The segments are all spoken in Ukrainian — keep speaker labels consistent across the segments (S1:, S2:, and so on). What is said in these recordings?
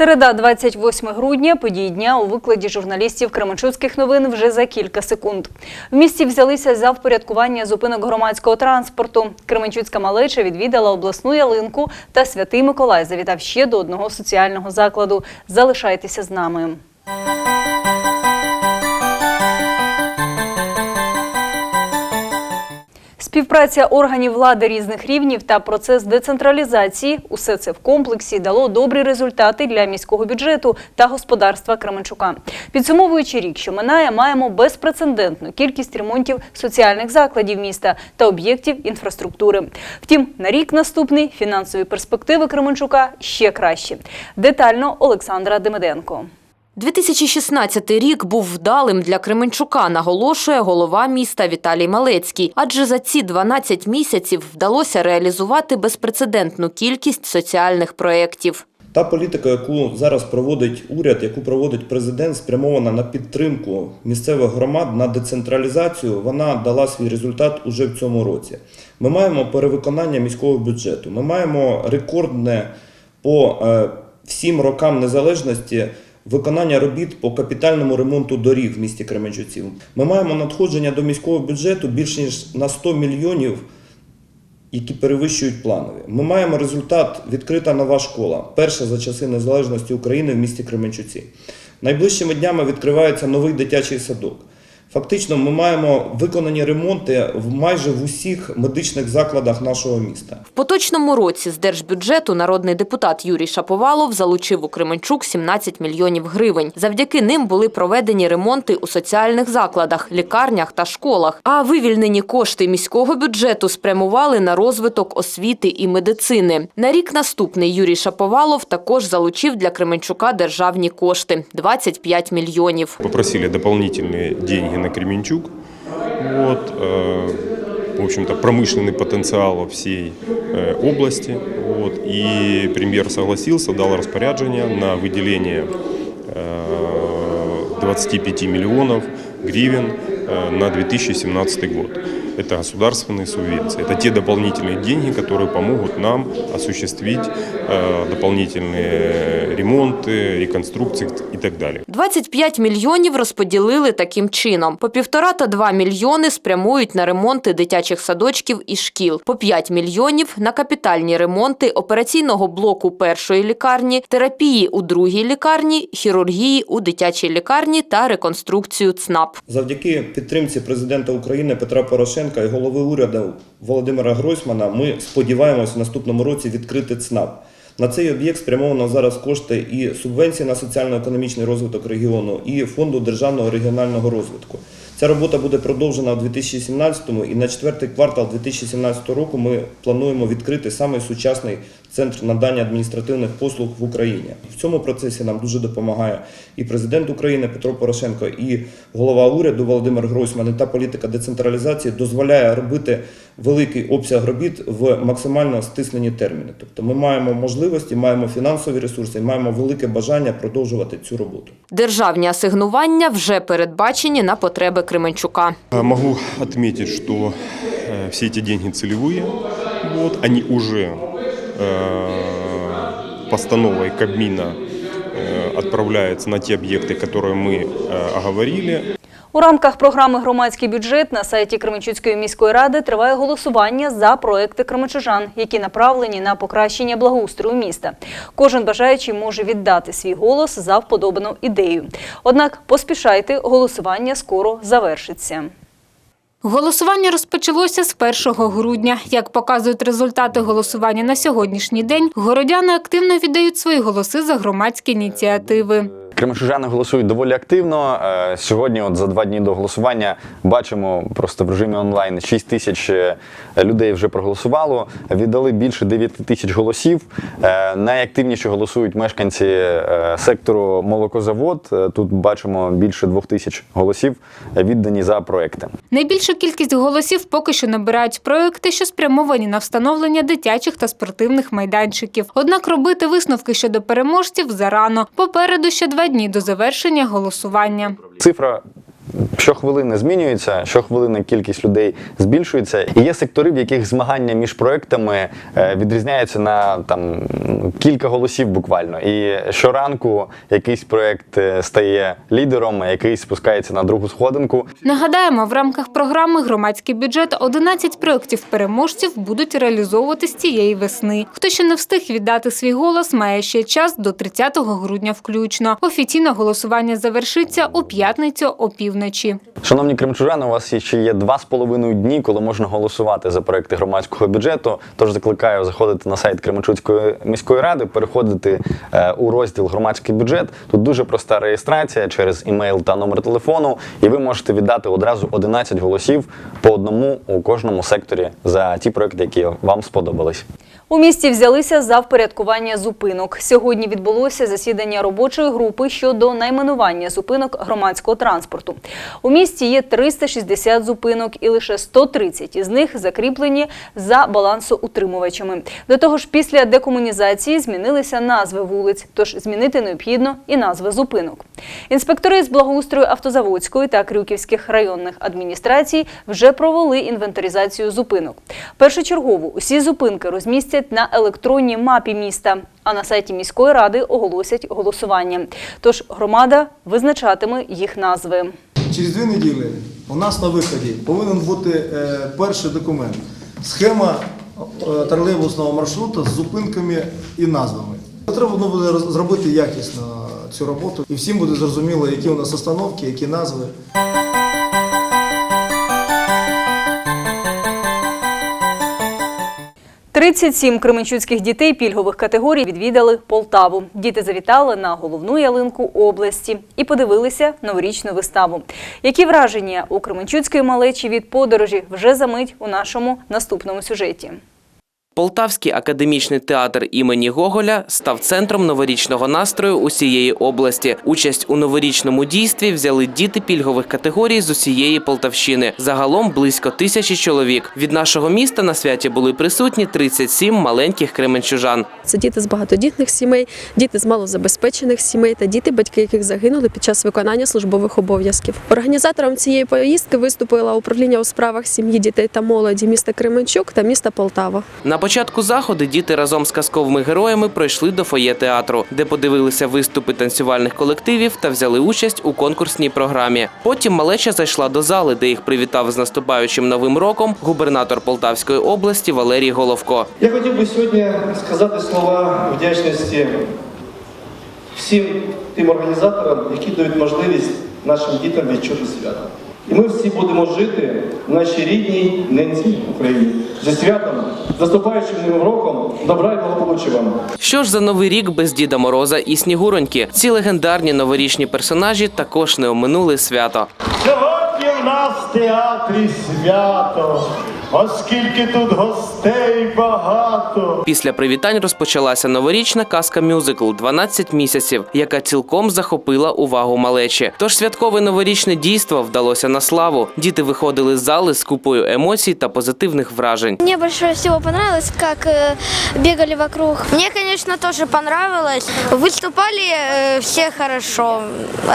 S1: Середа, 28 грудня, події дня у викладі журналістів Кременчуцьких новин вже за кілька секунд. В місті взялися за впорядкування зупинок громадського транспорту. Кременчуцька малеча відвідала обласну ялинку та Святий Миколай завітав ще до одного соціального закладу. Залишайтеся з нами. Співпраця органів влади різних рівнів та процес децентралізації – усе це в комплексі дало добрі результати для міського бюджету та господарства Кременчука. Підсумовуючи рік, що минає, маємо безпрецедентну кількість ремонтів соціальних закладів міста та об'єктів інфраструктури. Втім, на рік наступний фінансові перспективи Кременчука ще кращі. Детально Олександра Демиденко.
S2: 2016 рік був вдалим для Кременчука, наголошує голова міста Віталій Малецький. Адже за ці 12 місяців вдалося реалізувати безпрецедентну кількість соціальних проєктів.
S3: Та політика, яку зараз проводить уряд, яку проводить президент, спрямована на підтримку місцевих громад, на децентралізацію, вона дала свій результат уже в цьому році. Ми маємо перевиконання міського бюджету. Ми маємо рекордне по е, всім рокам незалежності. Виконання робіт по капітальному ремонту доріг в місті Кременчуців. Ми маємо надходження до міського бюджету більш ніж на 100 мільйонів які перевищують планові. Ми маємо результат відкрита нова школа, перша за часи незалежності України в місті Кременчуці. Найближчими днями відкривається новий дитячий садок. Фактично, ми маємо виконані ремонти в майже в усіх медичних закладах нашого міста.
S2: В поточному році з держбюджету народний депутат Юрій Шаповалов залучив у Кременчук 17 мільйонів гривень. Завдяки ним були проведені ремонти у соціальних закладах, лікарнях та школах. А вивільнені кошти міського бюджету спрямували на розвиток освіти і медицини. На рік наступний Юрій Шаповалов також залучив для Кременчука державні кошти – 25 мільйонів.
S4: Попросили дополнительные деньги на Кременчук. Вот, э, в общем-то, промышленный потенциал всей э, области. Вот, и премьер согласился, дал распоряджение на выделение э, 25 миллионов гривен э, на 2017 год. Это государственные субвенции. Это те дополнительные деньги, которые помогут нам осуществить э, дополнительные ремонты, реконструкции и так далее.
S2: 25 мільйонів розподілили таким чином. По півтора та два мільйони спрямують на ремонти дитячих садочків і шкіл. По 5 мільйонів – на капітальні ремонти операційного блоку першої лікарні, терапії у другій лікарні, хірургії у дитячій лікарні та реконструкцію ЦНАП.
S3: Завдяки підтримці президента України Петра Порошенка і голови уряду Володимира Гройсмана ми сподіваємось в наступному році відкрити ЦНАП. На цей об'єкт спрямовано зараз кошти і субвенції на соціально-економічний розвиток регіону, і фонду державного регіонального розвитку. Ця робота буде продовжена у 2017 і на четвертий квартал 2017 року ми плануємо відкрити самий сучасний центр надання адміністративних послуг в Україні. В цьому процесі нам дуже допомагає і президент України Петро Порошенко, і голова уряду Володимир Гройсман. Та політика децентралізації дозволяє робити великий обсяг робіт в максимально стиснені терміни. Тобто ми маємо можливості, маємо фінансові ресурси, маємо велике бажання продовжувати цю роботу.
S2: Державні асигнування вже передбачені на потреби Кременчука.
S4: А Могу отметить, что э, все эти деньги целевые, вот, они уже э, постановой Кабмина э, отправляются на те объекты, которые мы э, оговорили.
S1: У рамках програми «Громадський бюджет» на сайті Кременчуцької міської ради триває голосування за проекти кременчужан, які направлені на покращення благоустрою міста. Кожен бажаючий може віддати свій голос за вподобану ідею. Однак поспішайте, голосування скоро завершиться.
S5: Голосування розпочалося з 1 грудня. Як показують результати голосування на сьогоднішній день, городяни активно віддають свої голоси за громадські ініціативи.
S6: Кременчужани голосують доволі активно. Е, Сьогодні, от за два дні до голосування, бачимо просто в режимі онлайн 6 тисяч е, людей вже проголосувало. Віддали більше 9 тисяч голосів. Е, Найактивніше голосують мешканці сектору молокозавод. Тут бачимо більше 2 тисяч голосів віддані за проекти.
S5: Найбільшу кількість голосів поки що набирають проекти, що спрямовані на встановлення дитячих та спортивних майданчиків. Однак робити висновки щодо переможців зарано. Попереду ще два дні до завершення голосування.
S6: Цифра Щохвилини змінюється, щохвилини кількість людей збільшується. І є сектори, в яких змагання між проектами е, відрізняються на там кілька голосів буквально. І щоранку якийсь проект е, стає лідером, а якийсь спускається на другу сходинку.
S5: Нагадаємо, в рамках програми Громадський бюджет 11 проєктів переможців будуть реалізовуватись цієї весни. Хто ще не встиг віддати свій голос, має ще час до 30 грудня включно. Офіційне голосування завершиться у п'ятницю опівночі.
S6: Шановні кримчужани, у вас ще є два з половиною дні, коли можна голосувати за проекти громадського бюджету. Тож закликаю заходити на сайт Кременчуцької міської ради, переходити е, у розділ громадський бюджет. Тут дуже проста реєстрація через імейл та номер телефону, і ви можете віддати одразу 11 голосів по одному у кожному секторі за ті проекти, які вам сподобались.
S1: У місті взялися за впорядкування зупинок. Сьогодні відбулося засідання робочої групи щодо найменування зупинок громадського транспорту. У місті є 360 зупинок і лише 130 із них закріплені за балансоутримувачами. До того ж, після декомунізації змінилися назви вулиць, тож змінити необхідно і назви зупинок. Інспектори з благоустрою Автозаводської та Крюківських районних адміністрацій вже провели інвентаризацію зупинок. Першочергово усі зупинки розмістять на електронній мапі міста, а на сайті міської ради оголосять голосування. Тож громада визначатиме їх назви.
S7: Через дві неділі у нас на виході повинен бути е, перший документ. Схема е, тролейбусного маршруту з зупинками і назвами. Треба буде зробити якісно цю роботу, і всім буде зрозуміло, які у нас остановки, які назви.
S1: 37 кременчуцьких дітей пільгових категорій відвідали Полтаву. Діти завітали на головну ялинку області і подивилися новорічну виставу. Які враження у Кременчуцької малечі від подорожі вже за мить у нашому наступному сюжеті.
S8: Полтавський академічний театр імені Гоголя став центром новорічного настрою усієї області. Участь у новорічному дійстві взяли діти пільгових категорій з усієї Полтавщини. Загалом близько тисячі чоловік. Від нашого міста на святі були присутні 37 маленьких кременчужан.
S9: Це діти з багатодітних сімей, діти з малозабезпечених сімей та діти, батьки яких загинули під час виконання службових обов'язків. Організатором цієї поїздки виступило управління у справах сім'ї, дітей та молоді міста Кременчук та міста Полтава.
S8: Початку заходу діти разом з казковими героями пройшли до фоє театру, де подивилися виступи танцювальних колективів та взяли участь у конкурсній програмі. Потім малеча зайшла до зали, де їх привітав з наступаючим новим роком губернатор Полтавської області Валерій Головко.
S10: Я хотів би сьогодні сказати слова вдячності всім тим організаторам, які дають можливість нашим дітям відчути свято. І ми всі будемо жити в нашій рідній ненцій Україні. Зі святом, наступаючим новим роком, добра і благополуччя вам.
S8: Що ж за новий рік без Діда Мороза і Снігуроньки? Ці легендарні новорічні персонажі також не оминули свято.
S11: Сьогодні в нас в театрі свято, оскільки тут гостей багато.
S8: Після привітань розпочалася новорічна казка мюзикл «12 місяців, яка цілком захопила увагу малечі. Тож святкове новорічне дійство вдалося на славу. Діти виходили з зали з купою емоцій та позитивних вражень.
S12: Мне больше всего понравилось, как э, бегали вокруг. Мне, конечно, тоже понравилось. Выступали э, все хорошо,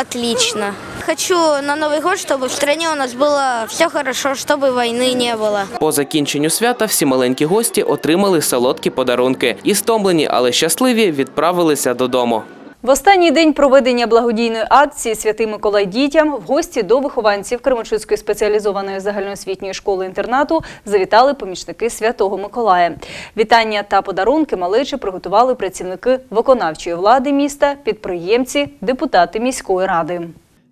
S12: отлично. Хочу на Новый год, чтобы в стране у нас было все хорошо, чтобы войны не было.
S8: По закінченню свята всі маленькі гості отримали солодкі подарунки і стомлені, але щасливі відправилися додому.
S1: В останній день проведення благодійної акції Святий Миколай дітям в гості до вихованців Кременчуцької спеціалізованої загальноосвітньої школи-інтернату завітали помічники Святого Миколая. Вітання та подарунки малечі приготували працівники виконавчої влади міста, підприємці, депутати міської ради.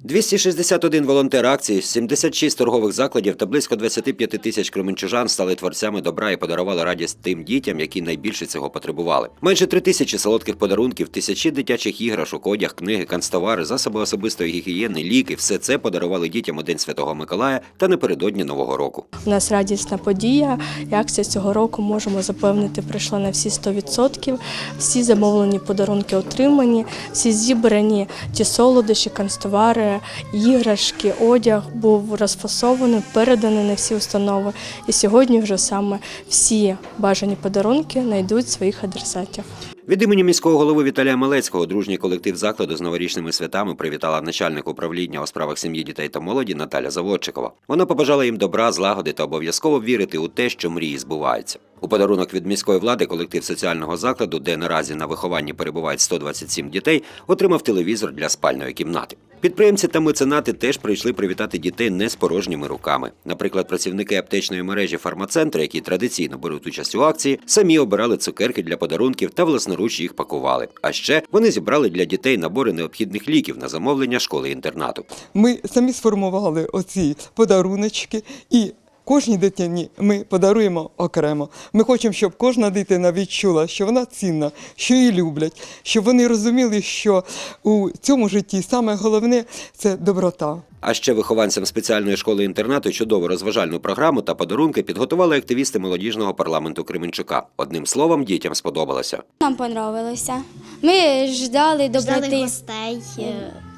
S13: 261 волонтер акції, 76 торгових закладів та близько 25 тисяч кременчужан стали творцями добра і подарували радість тим дітям, які найбільше цього потребували. Майже три тисячі солодких подарунків, тисячі дитячих іграшок, одяг, книги, канцтовари, засоби особистої гігієни, ліки все це подарували дітям у День Святого Миколая та напередодні Нового року.
S14: У нас радісна подія. І акція цього року можемо запевнити, пройшла на всі 100%. Всі замовлені подарунки отримані, всі зібрані ті солодощі, канцтовари, іграшки, одяг був розфасований, переданий на всі установи. І сьогодні вже саме всі бажані подарунки знайдуть своїх адресатів.
S13: Від імені міського голови Віталія Малецького дружній колектив закладу з новорічними святами привітала начальник управління у справах сім'ї, дітей та молоді Наталя Заводчикова. Вона побажала їм добра, злагоди та обов'язково вірити у те, що мрії збуваються. У подарунок від міської влади колектив соціального закладу, де наразі на вихованні перебувають 127 дітей, отримав телевізор для спальної кімнати. Підприємці та меценати теж прийшли привітати дітей не з порожніми руками. Наприклад, працівники аптечної мережі фармацентра, які традиційно беруть участь у акції, самі обирали цукерки для подарунків та власноруч їх пакували. А ще вони зібрали для дітей набори необхідних ліків на замовлення школи інтернату.
S15: Ми самі сформували оці подаруночки і. Кожній дитині ми подаруємо окремо. Ми хочемо, щоб кожна дитина відчула, що вона цінна, що її люблять, щоб вони розуміли, що у цьому житті саме головне це доброта.
S13: А ще вихованцям спеціальної школи інтернату чудову розважальну програму та подарунки підготували активісти молодіжного парламенту Кременчука. Одним словом, дітям сподобалося.
S16: Нам понравилося. Ми ждали доброти,
S12: гостей.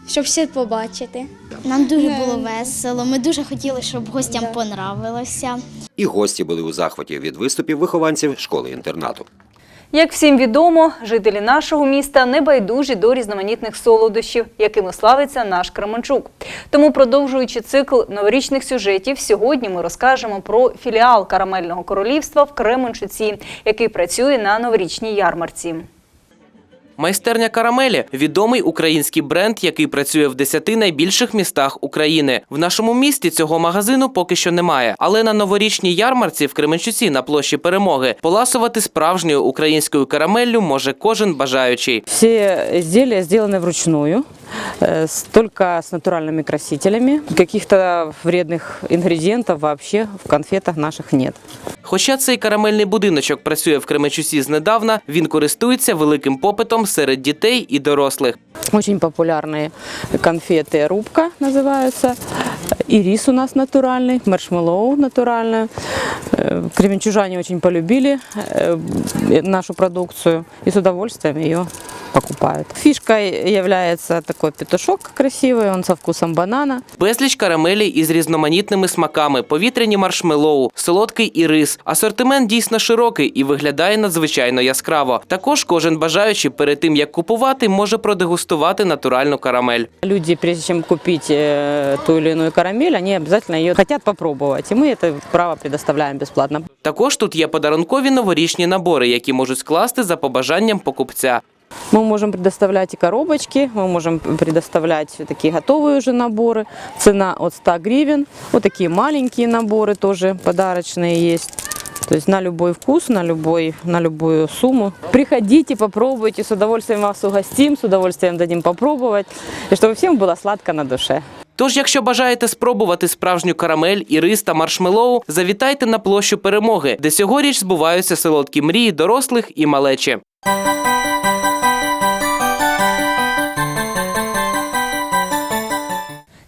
S16: Щоб всі побачити.
S12: Нам дуже було весело. Ми дуже хотіли, щоб гостям понравилося.
S13: І гості були у захваті від виступів вихованців школи інтернату.
S1: Як всім відомо, жителі нашого міста не байдужі до різноманітних солодощів, якими славиться наш Кременчук. Тому, продовжуючи цикл новорічних сюжетів, сьогодні ми розкажемо про філіал карамельного королівства в Кременчуці, який працює на новорічній ярмарці.
S8: Майстерня карамелі відомий український бренд, який працює в 10 найбільших містах України. В нашому місті цього магазину поки що немає. Але на новорічній ярмарці в Кременчуці на площі перемоги поласувати справжньою українською карамеллю може кожен бажаючий.
S17: Все изделия сделаны вручную, э, с- только с натуральными красителями. Каких-то вредных ингредиентов вообще в конфетах наших нет.
S8: Хоча цей карамельний будиночок працює в Кременчуці знедавна, він користується великим попитом серед дітей і дорослих.
S17: Очень популярные конфеты «Рубка» называются. И рис у нас натуральный, маршмеллоу натуральное. Э, Кременчужане очень полюбили э, нашу продукцию и с удовольствием ее покупают. Фишкой является такой петушок красивый, он со вкусом банана.
S8: Безліч карамелей із різноманітними смаками, повітряні маршмеллоу, солодкий і рис. Асортимент дійсно широкий і виглядає надзвичайно яскраво. Також кожен бажаючий перед тим як купувати, може продегустувати натуральну карамель.
S17: Люди, прежде чем купить э, ту или иную карамель, они обязательно ее хотят попробовать. И мы это право предоставляем бесплатно.
S8: Також тут є подарункові новорічні набори, які можуть скласти за побажанням покупця.
S17: Мы можем предоставлять и коробочки, мы можем предоставлять такие готовые уже наборы. Цена от 100 гривен. Вот такие маленькие наборы тоже подарочные есть. То есть на любой вкус, на, любой, на любую сумму. Приходите, попробуйте, с удовольствием вас угостим, с удовольствием дадим попробовать. И чтобы всем было сладко на душе.
S8: Тож, якщо бажаєте спробувати справжню карамель, і рис та маршмеллоу, завітайте на площу перемоги, де сьогоріч збуваються солодкі мрії дорослих і малечі.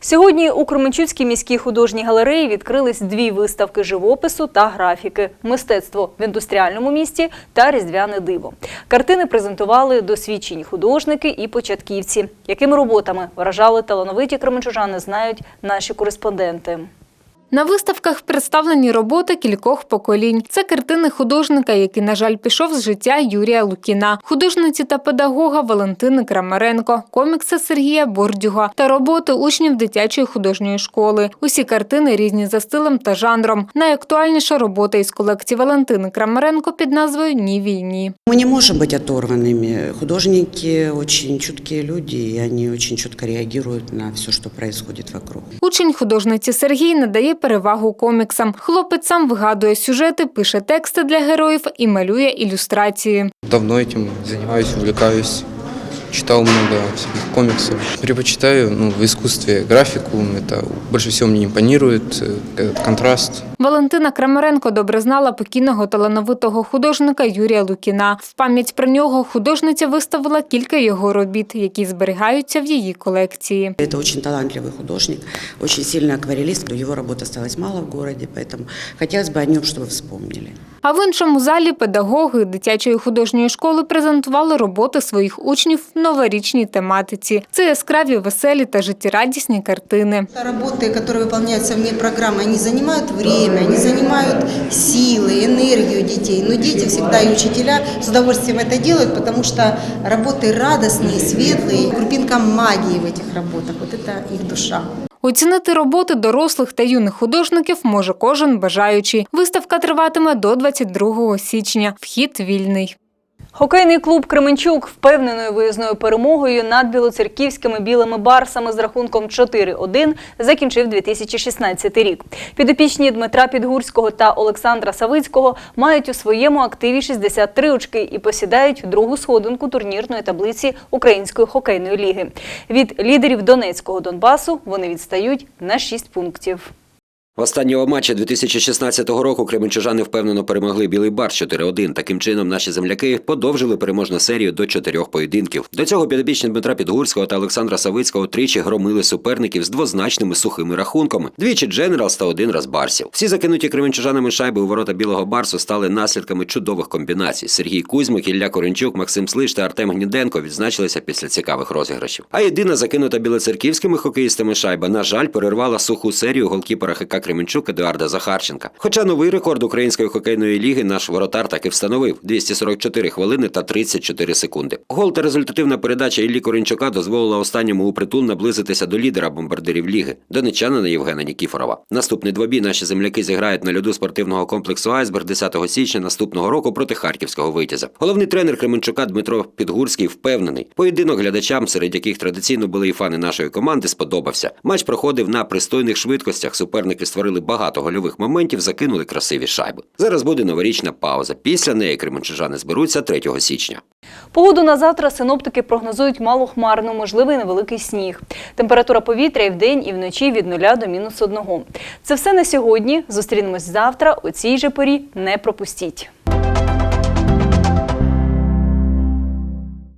S1: Сьогодні у Кременчуцькій міській художній галереї відкрились дві виставки живопису та графіки, мистецтво в індустріальному місті та різдвяне диво. Картини презентували досвідчені художники і початківці. Якими роботами вражали талановиті кременчужани, знають наші кореспонденти.
S5: На виставках представлені роботи кількох поколінь. Це картини художника, який, на жаль, пішов з життя Юрія Лукіна, художниці та педагога Валентини Крамаренко, комікси Сергія Бордюга та роботи учнів дитячої художньої школи. Усі картини різні за стилем та жанром. Найактуальніша робота із колекції Валентини Крамаренко під назвою Ні війні.
S18: Мы не можем быть оторванными. Художники очень чуткие люди, и они очень чутко реагируют на все, что происходит вокруг.
S5: Учень художниці Сергій надає перевагу коміксам. Хлопець сам вигадує сюжети, пише тексти для героїв і малює ілюстрації.
S19: Давно цим займаюся, увлекаюсь Читал много всяких комиксов. Предпочитаю ну, в искусстве графику. Это больше всего мне импонирует, э, этот контраст.
S5: Валентина Крамаренко добре знала покійного талановитого художника Юрія Лукіна. В пам'ять про нього художниця виставила кілька його робіт, які зберігаються в її колекції.
S18: Это очень талантливый художник, очень сильный акварелист. Его работы осталось мало в городе, поэтому хотелось бы о нем, чтобы вспомнили.
S5: А в іншому залі педагоги дитячої художньої школи презентували роботи своїх учнів новорічній тематиці. Це яскраві, веселі та життєрадісні картини.
S20: Работы, которые выполняются вне программы, они занимают время, они занимают силы, энергию детей. Но дети всегда и учителя с удовольствием это делают, потому что работы радостные, светлые, крупинка магии в этих работах. Вот это их душа.
S5: Оцінити роботи дорослих та юних художників може кожен бажаючий. Виставка триватиме до 22 січня. Вхід вільний.
S1: Хокейний клуб Кременчук впевненою виїзною перемогою над білоцерківськими білими барсами з рахунком 4-1 закінчив 2016 рік. Підопічні Дмитра Підгурського та Олександра Савицького мають у своєму активі 63 очки і посідають другу сходинку турнірної таблиці Української хокейної ліги. Від лідерів Донецького Донбасу вони відстають на 6 пунктів.
S13: В останнього матчі 2016 року кременчужани впевнено перемогли Білий Бар 4-1. Таким чином, наші земляки подовжили переможну серію до чотирьох поєдинків. До цього підопічні Дмитра Підгурського та Олександра Савицького тричі громили суперників з двозначними сухими рахунками. Двічі Дженералс та один раз Барсів. Всі закинуті кременчужанами шайби у ворота Білого Барсу стали наслідками чудових комбінацій. Сергій Кузьмик, Ілля Коренчук, Максим Слиш та Артем Гніденко відзначилися після цікавих розіграшів. А єдина закинута білоцерківськими хокеїстами шайба, на жаль, перервала суху серію голкіпера ХК Кременчук Едуарда Захарченка. Хоча новий рекорд Української хокейної ліги наш воротар таки встановив 244 хвилини та 34 секунди. Гол та результативна передача Іллі Корінчука дозволила останньому у притул наблизитися до лідера бомбардирів ліги донеччанина Євгена Нікіфорова. Наступний двобій наші земляки зіграють на льоду спортивного комплексу Айсберг 10 січня наступного року проти харківського витязя. Головний тренер Кременчука Дмитро Підгурський впевнений. Поєдинок глядачам, серед яких традиційно були і фани нашої команди, сподобався. Матч проходив на пристойних швидкостях. Суперники створили багато гольових моментів, закинули красиві шайби. Зараз буде новорічна пауза. Після неї кременчужани зберуться 3 січня.
S1: Погоду на завтра синоптики прогнозують малохмарно, можливий невеликий сніг. Температура повітря і вдень, і вночі від 0 до мінус 1. Це все на сьогодні. Зустрінемось завтра. У цій же порі не пропустіть.